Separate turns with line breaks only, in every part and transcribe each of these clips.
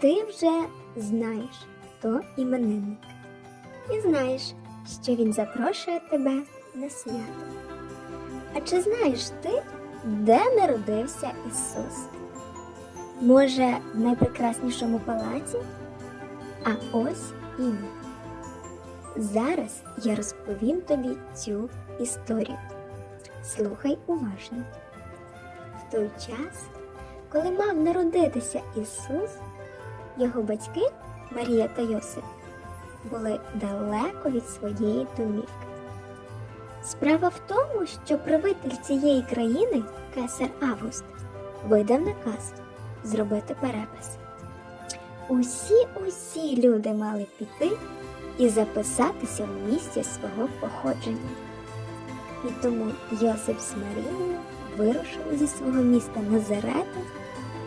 Ти вже знаєш, хто іменинник, і знаєш, що він запрошує тебе на свято. А чи знаєш ти, де народився Ісус? Може, в найпрекраснішому палаці? А ось і ні. Зараз я розповім тобі цю історію. Слухай уважно. В той час, коли мав народитися Ісус, його батьки Марія та Йосип були далеко від своєї домівки. Справа в тому, що правитель цієї країни, кесар Август, видав наказ зробити перепис. Усі усі люди мали піти і записатися в місці свого походження. І тому Йосип з Марією вирушили зі свого міста Назарета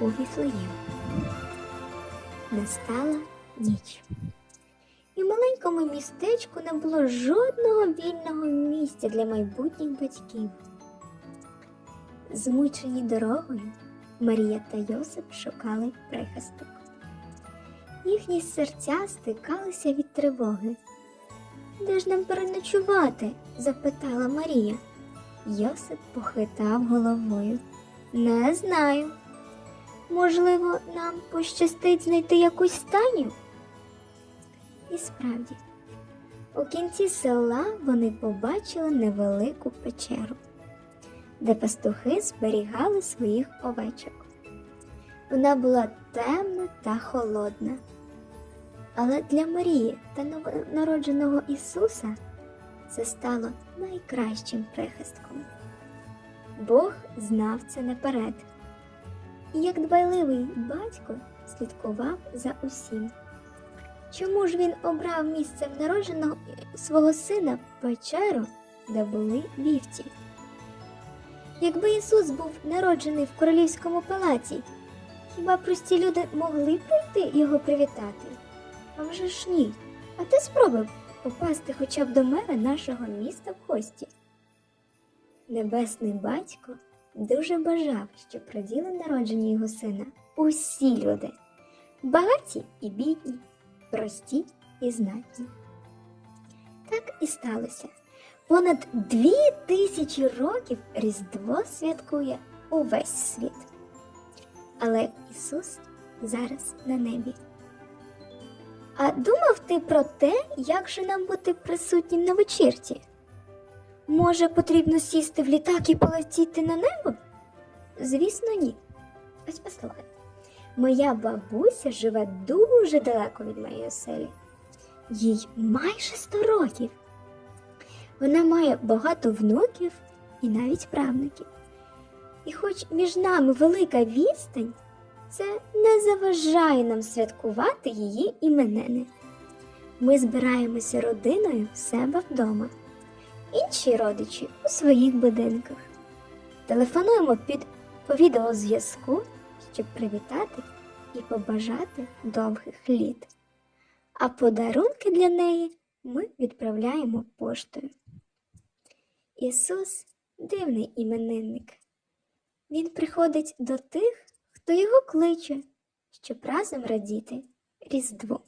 у Віфлеєм. Настала ніч. І в маленькому містечку не було жодного вільного місця для майбутніх батьків. Змучені дорогою, Марія та Йосип шукали прихисток. Їхні серця стикалися від тривоги. Де ж нам переночувати? запитала Марія. Йосип похитав головою. Не знаю. Можливо, нам пощастить знайти якусь стайню? І справді, у кінці села вони побачили невелику печеру, де пастухи зберігали своїх овечок. Вона була темна та холодна. Але для Марії та новонародженого Ісуса це стало найкращим прихистком. Бог знав це наперед, і як дбайливий батько слідкував за усім. Чому ж він обрав місцем народженого свого сина печеру, де були вівці? Якби Ісус був народжений в королівському палаці, хіба прості люди могли прийти його привітати? А вже ж ні. А ти спробуй попасти хоча б до мера нашого міста в гості. Небесний батько дуже бажав, щоб раділи народження його сина усі люди, багаті і бідні, прості і знатні. Так і сталося. Понад дві тисячі років Різдво святкує увесь світ. Але Ісус зараз на небі. А думав ти про те, як же нам бути присутнім на вечірці? Може, потрібно сісти в літак і полетіти на небо? Звісно, ні. Ось послухай. Моя бабуся живе дуже далеко від моєї оселі. Їй майже сто років. Вона має багато внуків і навіть правнуків. І хоч між нами велика відстань, це не заважає нам святкувати її іменини. Ми збираємося родиною в себе вдома, інші родичі у своїх будинках. Телефонуємо під по відеозв'язку, щоб привітати і побажати довгих літ. А подарунки для неї ми відправляємо поштою. Ісус дивний іменинник. Він приходить до тих, хто його кличе, щоб разом радіти Різдву.